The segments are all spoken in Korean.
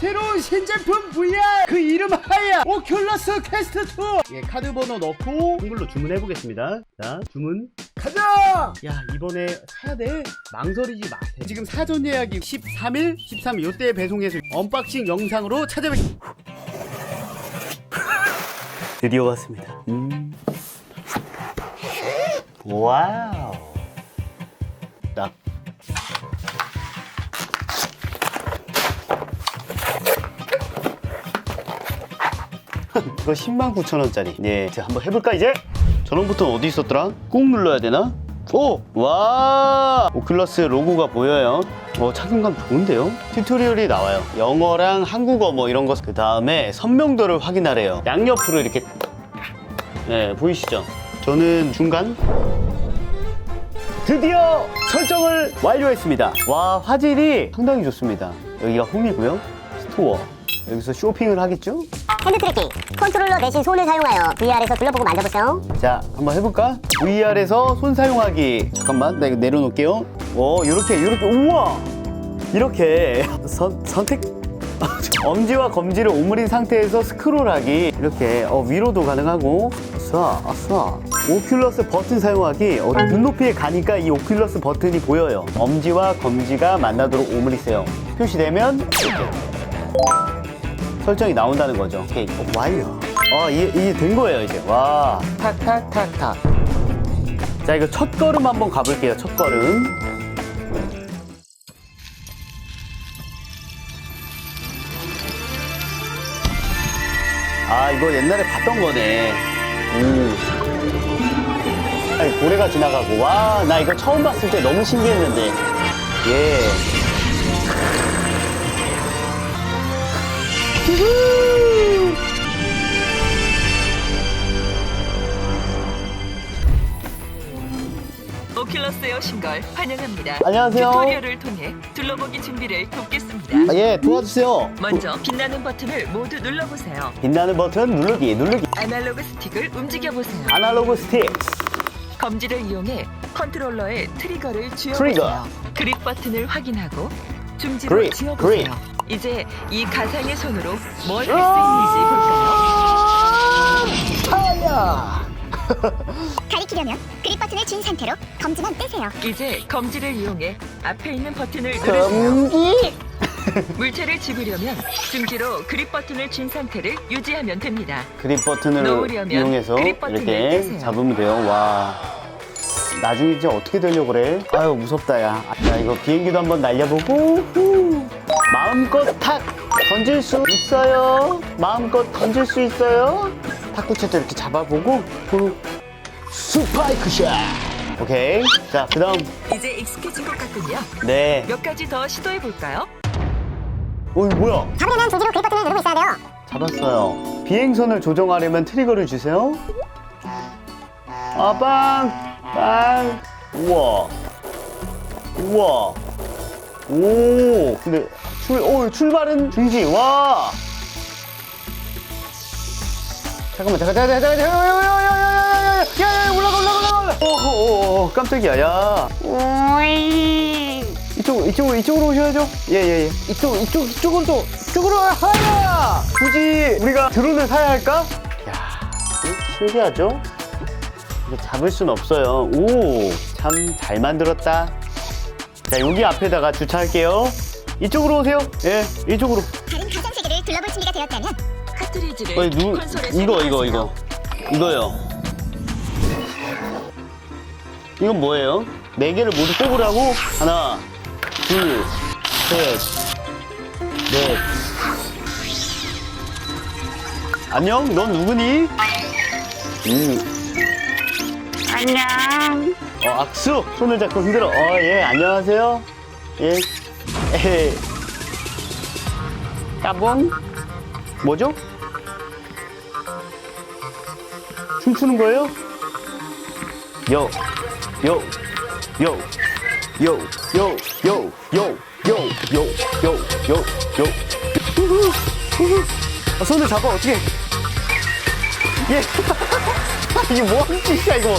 새로운 신제품 VR 그 이름 하야. 오큘러스 퀘스트 2 예, 카드 번호 넣고 한글로 주문해 보겠습니다. 자 주문. 가자! 야 이번에 사야 돼? 망설이지 마세요. 지금 사전 예약이 13일? 13일 요때 배송해서 언박싱 영상으로 찾아뵙 드디어 왔습니다. 음. 와우 이거 10만 9천 원짜리. 예, 자 한번 해볼까 이제? 저런부터 어디 있었더라? 꾹 눌러야 되나? 오, 와, 오큘러스 로고가 보여요. 어, 착용감 좋은데요? 튜토리얼이 나와요. 영어랑 한국어 뭐 이런 거. 그 다음에 선명도를 확인하래요. 양옆으로 이렇게. 네, 보이시죠? 저는 중간. 드디어 설정을 완료했습니다. 와, 화질이 상당히 좋습니다. 여기가 홈이고요. 스토어. 여기서 쇼핑을 하겠죠? 핸드 트래킹 컨트롤러 대신 손을 사용하여 VR에서 둘러보고 만져보세요 자, 한번 해볼까? VR에서 손 사용하기. 잠깐만, 나 이거 내려놓을게요. 오, 이렇게, 이렇게, 우와! 이렇게 선, 선택. 엄지와 검지를 오므린 상태에서 스크롤하기. 이렇게 어, 위로도 가능하고. 아싸, 아싸. 오큘러스 버튼 사용하기. 어, 눈높이에 가니까 이 오큘러스 버튼이 보여요. 엄지와 검지가 만나도록 오므리세요. 표시되면 이렇게. 설정이 나온다는 거죠. 오케이. 어, 완료. 어, 이게, 이게 된 거예요, 이제. 와. 탁 탁 탁 탁. 자, 이거 첫 걸음 한번 가볼게요, 첫 걸음. 아, 이거 옛날에 봤던 거네. 음. 아니, 고래가 지나가고. 와, 나 이거 처음 봤을 때 너무 신기했는데. 예. 오큘러스에 오신 걸 환영합니다. 안녕하세요. 튜토리얼을 통해 둘러보기 준비를 돕겠습니다. 아, 예, 도와주세요. 먼저 빛나는 버튼을 모두 눌러보세요. 빛나는 버튼 누르기, 누르기. 아날로그 스틱을 움직여보세요. 아날로그 스틱. 검지를 이용해 컨트롤러의 트리거를 쥐어보세요. 트리거. 그립 버튼을 확인하고 중지로 그립, 쥐어보세요. 그립. 이제 이 가상의 손으로 뭘 할수 아! 있는지 볼까요? 하야. 가리키려면 그립 버튼을 쥔 상태로 검지만 떼세요 이제 검지를 이용해 앞에 있는 버튼을 누르세요. 검기. 물체를 집으려면 중지로 그립 버튼을 쥔 상태를 유지하면 됩니다. 그립 버튼을 이용해서 그립 버튼을 이렇게 떼세요. 잡으면 돼요. 와. 나중에 이제 어떻게 되려고 그래? 아유 무섭다 야. 야 이거 비행기도 한번 날려보고 후. 마음껏 탁 던질 수 있어요. 마음껏 던질 수 있어요. 탁구채도 이렇게 잡아보고 후. 스파이크 샷. 오케이. 자 그다음 이제 익숙해진 것 같군요. 네. 몇 가지 더 시도해 볼까요? 어 이거 뭐야? 잡으려면 중지로 그립 버튼을 누르고 있어야 돼요 잡았어요. 비행선을 조정하려면 트리거를 주세요. 아, 빵! 빵! 우와. 우와. 오. 근데, 출, 오, 출발은 중지. 와! 잠깐만, 잠깐, 잠깐, 잠깐, 잠깐, 잠깐, 잠깐, 잠깐, 야, 야, 야, 올라가, 올라가, 올라가. 오, 오, 오, 깜짝이야, 야. 이쪽, 이쪽으로, 이쪽으로 오셔야죠. 예, 예, 예. 이쪽, 이쪽, 이쪽으로 또, 이쪽으로, 하야! 굳이 우리가 드론을 사야 할까? 야, 신기하죠? 이거 잡을 순 없어요. 오, 참 잘 만들었다. 자, 여기 앞에다가 주차할게요. 이쪽으로 오세요. 예, 이쪽으로. 다른 가상 세계를 둘러볼 준비가 되었다면 카트리지를 어, 누, 콘솔에 이거, 이거. 이거. 이거요. 이건 뭐예요? 네 개를 모두 뽑으라고? 하나, 둘, 셋, 넷. 안녕, 넌 누구니? 음. 안녕. 어, 악수! 손을 잡고 흔들어. 어, 예, 안녕하세요. 예. 에헤. 까봉? 뭐죠? 춤추는 거예요? 요, 요, 요, 요, 요, 요, 요, 요, 요, 요, 요, 요. 우후, 우후. 아, 손을 잡아, 어떻게. 예. 이게 뭔 짓이야 이거.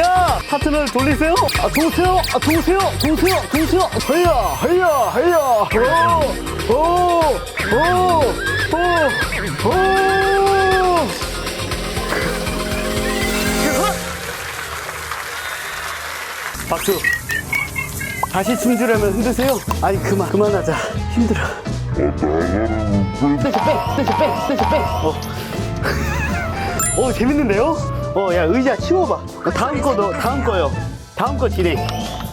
야 파트너를 돌리세요. 아 도세요. 아 도세요. 도세요. 도세요. 헤야 헤야 헤야. 오오오오오. 박수. 다시 춤추려면 힘드세요? 아니 그만 그만하자. 힘들어. 떼서 빼 떼서 빼 떼서 빼어 재밌는데요? 어, 야, 의자 치워봐. 그 다음 거, 너, 다음 거요. 다음 거 진행.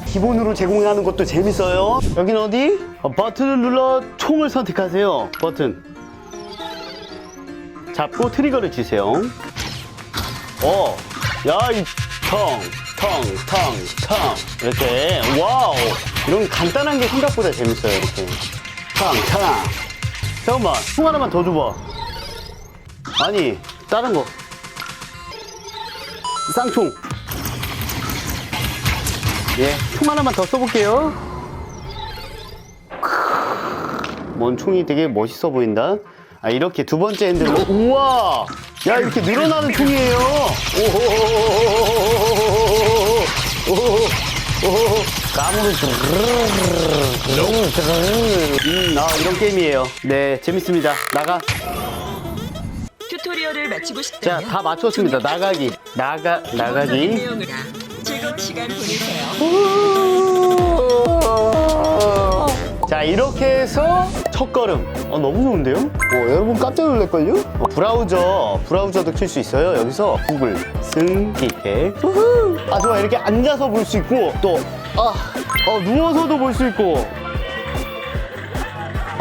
기본으로 제공하는 것도 재밌어요. 여긴 어디? 어, 버튼을 눌러 총을 선택하세요. 버튼. 잡고 트리거를 주세요. 어, 야, 이, 텅, 텅, 텅, 텅. 이렇게, 와우. 이런 간단한 게 생각보다 재밌어요, 이렇게. 탕, 탕. 잠깐만, 총 하나만 더 줘봐. 아니, 다른 거. 쌍총. 예, 총 하나만 더 써볼게요. 뭔 총이 되게 멋있어 보인다. 아 이렇게 두 번째 핸들로. 우와! 야 이렇게 늘어나는 총이에요. 까무르. 음, 아, 이런 게임이에요. 네 재밌습니다. 나가. 튜토리얼을 마치고 자, 싶다면 다 맞췄습니다. 나가기. 나가, 나가기. 즐거운 시간 보내세요. 자, 이렇게 해서 첫 걸음. 어, 너무 좋은데요? 어, 여러분 깜짝 놀랄걸요? 어, 브라우저, 브라우저도 킬 수 있어요. 여기서 구글, 승, 기계. 우후. 아, 좋아. 이렇게 앉아서 볼 수 있고, 또, 아, 어, 누워서도 볼 수 있고.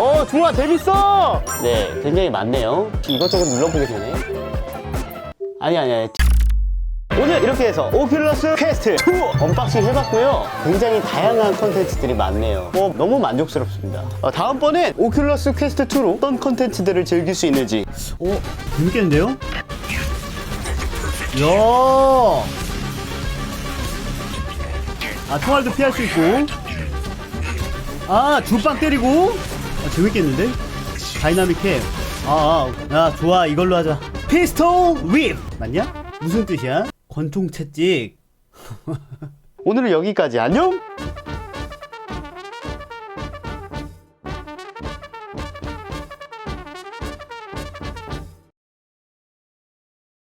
어, 좋아. 재밌어! 네, 굉장히 많네요. 이것저것 눌러보게 되네. 아니, 아니, 아니. 오늘 이렇게 해서 오큘러스 퀘스트 2 언박싱 해봤고요. 굉장히 다양한 컨텐츠들이 많네요. 뭐 너무 만족스럽습니다. 어, 다음번엔 오큘러스 퀘스트 2로 어떤 컨텐츠들을 즐길 수 있는지. 오, 재밌겠는데요? 이야. 아, 총알도 피할 수 있고. 아, 줄빵 때리고. 아, 재밌겠는데? 다이나믹 캠. 아, 아, 야, 좋아. 이걸로 하자. 피스톨 립! 맞냐? 무슨 뜻이야? 권총 채찍. 오늘은 여기까지. 안녕?